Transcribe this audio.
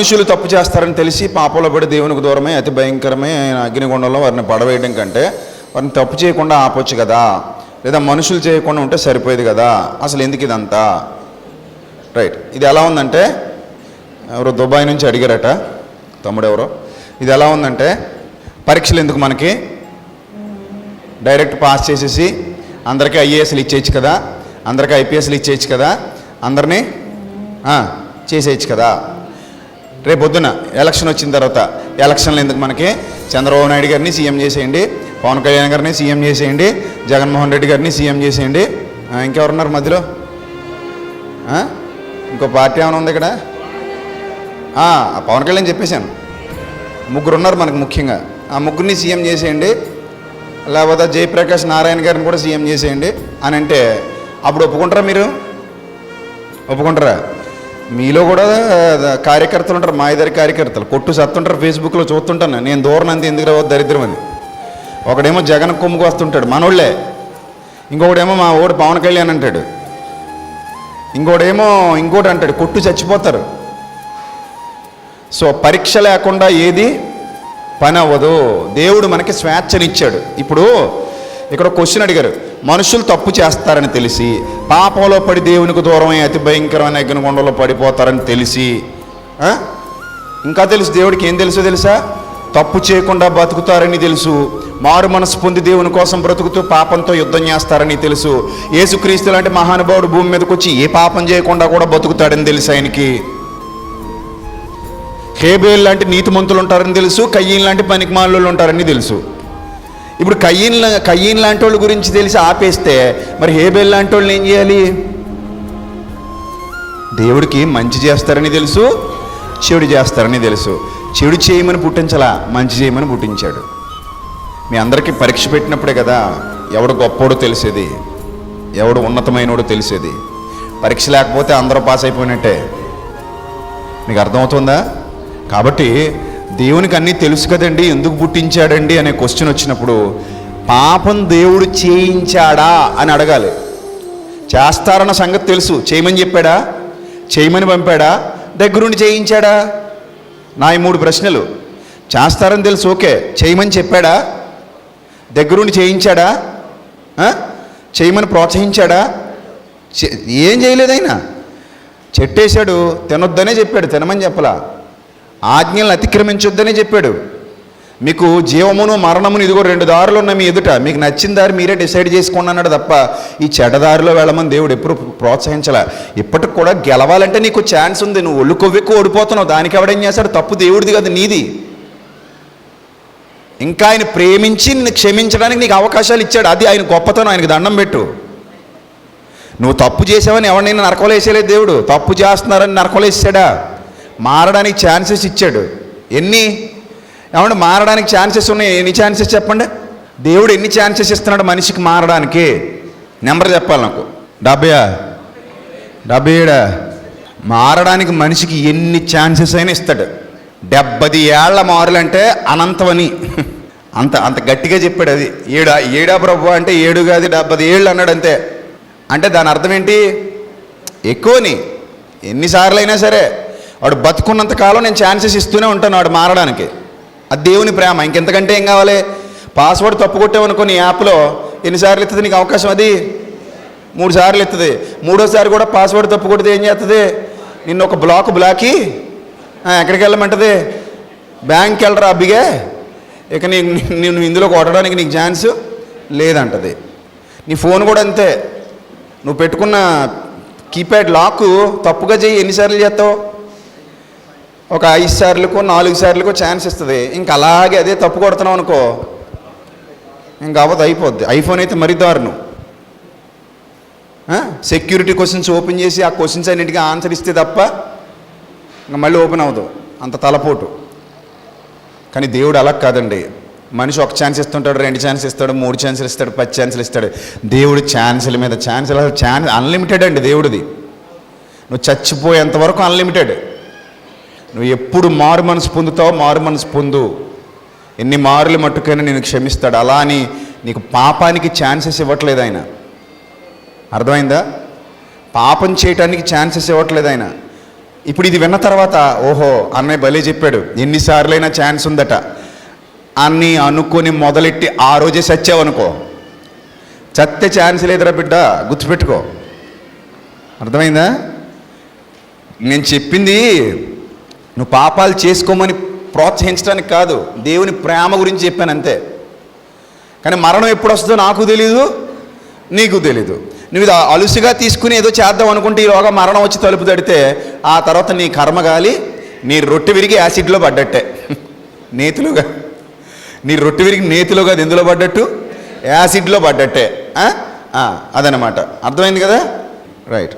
మనుషులు తప్పు చేస్తారని తెలిసి పాపంలో పడి దేవునికి దూరమే అతి భయంకరమే అగ్నిగుండంలో వారిని పడవేయడం కంటే వారిని తప్పు చేయకుండా ఆపొచ్చు కదా. లేదా మనుషులు చేయకుండా ఉంటే సరిపోయేది కదా. అసలు ఎందుకు ఇదంతా? రైట్. ఇది ఎలా ఉందంటే ఎవరో దుబాయ్ నుంచి అడిగారట తమ్ముడు ఎవరో ఇది ఎలా ఉందంటే పరీక్షలు ఎందుకు మనకి? డైరెక్ట్ పాస్ చేసేసి అందరికీ ఐఏఎస్లు ఇచ్చేయచ్చు కదా. అందరికీ ఐపీఎస్లు ఇచ్చేయచ్చు కదా. అందరినీ చేసేయచ్చు కదా. రేపు పొద్దున ఎలక్షన్ వచ్చిన తర్వాత ఎలక్షన్లు ఎందుకు మనకి? చంద్రబాబు నాయుడు గారిని సీఎం చేసేయండి పవన్ కళ్యాణ్ గారిని సీఎం చేసేయండి జగన్మోహన్ రెడ్డి గారిని సీఎం చేసేయండి. ఇంకెవరున్నారు మధ్యలో? ఇంకో పార్టీ ఏమైనా ఉంది ఇక్కడ? పవన్ కళ్యాణ్ చెప్పేశాను. ముగ్గురు ఉన్నారు మనకు ముఖ్యంగా. ఆ ముగ్గురిని సీఎం చేసేయండి లేకపోతే జయప్రకాష్ నారాయణ గారిని కూడా సీఎం చేసేయండి అని అంటే అప్పుడు ఒప్పుకుంటారా మీరు? ఒప్పుకుంటారా? మీలో కూడా కార్యకర్తలు ఉంటారు మా ఇద్దరి కార్యకర్తలు. కొట్టు సత్తుంటారు ఫేస్బుక్లో చూస్తుంటాను నేను. దూరం అంత ఎందుకు రావద్దు దరిద్రం అని ఒకడేమో జగన్ కొమ్ముకు వస్తుంటాడు మనోళ్ళే. ఇంకొకడేమో మా ఓడు పవన్ కళ్యాణ్ అంటాడు. ఇంకోటేమో ఇంకోటి అంటాడు కొట్టు చచ్చిపోతారు. సో పరీక్ష లేకుండా ఏది పని అవ్వదు. దేవుడు మనకి స్వేచ్ఛనిచ్చాడు. ఇప్పుడు ఇక్కడ క్వశ్చన్ అడిగారు. మనుషులు తప్పు చేస్తారని తెలిసి పాపంలో పడి దేవునికి దూరమై అతి భయంకరమైన అగ్నికొండలో పడిపోతారని తెలిసి ఇంకా తెలుసు దేవుడికి ఏం తెలుసో తెలుసా? తప్పు చేయకుండా బతుకుతారని తెలుసు. మారు మనసు పొంది దేవుని కోసం బ్రతుకుతూ పాపంతో యుద్ధం చేస్తారని తెలుసు. యేసుక్రీస్తు లాంటి మహానుభావుడు భూమి మీదకి వచ్చి ఏ పాపం చేయకుండా కూడా బతుకుతాడని తెలుసు ఆయనకి. హేబేల్ లాంటి నీతిమంతులు ఉంటారని తెలుసు. కయ్యన్ లాంటి పనికిమాలు ఉంటారని తెలుసు. ఇప్పుడు కయ్యన్ కయ్యన్ లాంటి వాళ్ళ గురించి తెలిసి ఆపేస్తే మరి హేబెల్ లాంటి వాళ్ళని ఏం చేయాలి? దేవుడికి మంచి చేస్తారని తెలుసు చెడు చేస్తారని తెలుసు. చెడు చేయమని పుట్టించలా మంచి చేయమని పుట్టించాడు. మీ అందరికీ పరీక్ష పెట్టినప్పుడే కదా ఎవడు గొప్పోడో తెలిసేది ఎవడు ఉన్నతమైనోడో తెలిసేది. పరీక్ష లేకపోతే అందరూ పాస్ అయిపోయినట్టే. మీకు అర్థమవుతుందా? కాబట్టి దేవునికి అన్నీ తెలుసు కదండి ఎందుకు పుట్టించాడండి అనే క్వశ్చన్ వచ్చినప్పుడు పాపం దేవుడు చేయించాడా అని అడగాలి. చేస్తారన్న సంగతి తెలుసు. చేయమని చెప్పాడా? చేయమని పంపాడా? దగ్గరుండి చేయించాడా? నా ఈ మూడు ప్రశ్నలు. చేస్తారని తెలుసు ఓకే. చేయమని చెప్పాడా? దగ్గరుండి చేయించాడా? చేయమని ప్రోత్సహించాడా? ఏం చేయలేదైనా. చెట్టేశాడు తినొద్దనే చెప్పాడు తినమని చెప్పలా. ఆజ్ఞలను అతిక్రమించొద్దనే చెప్పాడు. మీకు జీవమును మరణమును ఇదిగో రెండు దారులు ఉన్నాయి మీ ఎదుట. మీకు నచ్చిన దారి మీరే డిసైడ్ చేసుకోండి అన్నాడు తప్ప ఈ చెడ్డదారిలో వెళ్ళమని దేవుడు ఎప్పుడు ప్రోత్సహించలే. ఇప్పటికి కూడా గెలవాలంటే నీకు ఛాన్స్ ఉంది. నువ్వు ఒళ్ళు కొవ్వెక్కు ఓడిపోతున్నావు. దానికి ఎవడేం చేస్తాడు తప్పు దేవుడిది కదా నీది. ఇంకా ఆయన ప్రేమించి నిన్ను క్షమించడానికి నీకు అవకాశాలు ఇచ్చాడు. అది ఆయన గొప్పతనం. ఆయనకు దండం పెట్టు. నువ్వు తప్పు చేసావని ఎవరినైనా నరకలు దేవుడు. తప్పు చేస్తున్నారని నరకలు వేసాడా మారడానికి ఛాన్సెస్ ఇచ్చాడు. ఎన్ని? ఏమంటే మారడానికి ఛాన్సెస్ ఉన్నాయి? ఎన్ని ఛాన్సెస్ చెప్పండి? దేవుడు ఎన్ని ఛాన్సెస్ ఇస్తున్నాడు మనిషికి మారడానికి? నెంబర్ చెప్పాలి నాకు. డెబ్బై డెబ్బై ఏడా. మారడానికి మనిషికి ఎన్ని ఛాన్సెస్ అయినా ఇస్తాడు. డెబ్బది ఏళ్ళ మారులంటే అనంతమని. అంత అంత గట్టిగా చెప్పాడు అది. ఏడా ఏడా ప్రభు అంటే ఏడు కాదు డెబ్బది ఏళ్ళు అన్నాడు అంతే. అంటే దాని అర్థం ఏంటి? ఎక్కువని. ఎన్నిసార్లు అయినా సరే. వాడు బతుకున్నంత కాలం నేను ఛాన్సెస్ ఇస్తూనే ఉంటాను వాడు మారడానికి. అది దేవుని ప్రేమ. ఇంకెంతకంటే ఏం కావాలి? పాస్వర్డ్ తప్పు కొట్టావనుకో నీ యాప్లో ఎన్నిసార్లు ఇస్తుంది నీకు అవకాశం అది? మూడు సార్లు ఎత్తుంది మూడోసారి కూడా పాస్వర్డ్ తప్పు కొడితే ఏం చేస్తుంది నిన్ను ఒక బ్లాక్ బ్లాకి ఎక్కడికి వెళ్ళమంటుంది? బ్యాంక్కి వెళ్ళరా అబ్బిగే? ఇక నీ నేను ఇందులో కొట్టడానికి నీకు ఛాన్స్ లేదంటది. నీ ఫోన్ కూడా అంతే. నువ్వు పెట్టుకున్న కీప్యాడ్ లాక్ తప్పుగా చేయి ఎన్నిసార్లు చేస్తావు ఒక ఐదు సార్లకు నాలుగు సార్లకు ఛాన్స్ ఇస్తుంది. ఇంకా అలాగే అదే తప్పు కొడుతున్నావు అనుకో ఇంకా అవ్వదు అయిపోద్ది. ఐఫోన్ అయితే మరీ దారుణం. సెక్యూరిటీ క్వశ్చన్స్ ఓపెన్ చేసి ఆ క్వశ్చన్స్ అన్నిటికీ ఆన్సర్ ఇస్తే తప్ప ఇంకా మళ్ళీ ఓపెన్ అవ్వదు. అంత తలపోటు. కానీ దేవుడు అలా కాదండి. మనిషి ఒక ఛాన్స్ ఇస్తుంటాడు రెండు ఛాన్స్ ఇస్తాడు మూడు ఛాన్సులు ఇస్తాడు పది ఛాన్సులు ఇస్తాడు. దేవుడు ఛాన్సుల మీద ఛాన్సులు అసలు ఛాన్స్ అన్లిమిటెడ్ అండి దేవుడిది. నువ్వు చచ్చిపోయేంత వరకు అన్లిమిటెడ్ నువ్వు ఎప్పుడు మారు మనసు పొందుతావో మారు మనసు పొందు. ఎన్ని మారులు మట్టుకైనా నేను క్షమిస్తాడు. అలా అని నీకు పాపానికి ఛాన్సెస్ ఇవ్వట్లేదు ఆయన. అర్థమైందా? పాపం చేయటానికి ఛాన్సెస్ ఇవ్వట్లేదు ఆయన. ఇప్పుడు ఇది విన్న తర్వాత ఓహో అన్నయ్య భలే చెప్పాడు. ఎన్నిసార్లైనా ఛాన్స్ ఉందట. అన్ని అనుకొని మొదలెట్టి ఆ రోజే సచ్చావు అనుకో చత్తే ఛాన్స్ లేదురా బిడ్డ గుర్తుపెట్టుకో. అర్థమైందా? నేను చెప్పింది నువ్వు పాపాలు చేసుకోమని ప్రోత్సహించడానికి కాదు దేవుని ప్రేమ గురించి చెప్పాను అంతే. కానీ మరణం ఎప్పుడు వస్తుందో నాకు తెలీదు నీకు తెలీదు. నువ్వు ఇది అలుసుగా తీసుకుని ఏదో చేద్దాం అనుకుంటే ఈలోగా మరణం వచ్చి తలుపు తడితే ఆ తర్వాత నీ కర్మ గాలి నీ రొట్టె విరిగి యాసిడ్లో పడ్డట్టే. నేతులుగా. నీ రొట్టె విరిగి నేతిలో అది ఎందులో పడ్డట్టు? యాసిడ్లో పడ్డట్టే. అదనమాట. అర్థమైంది కదా? రైట్.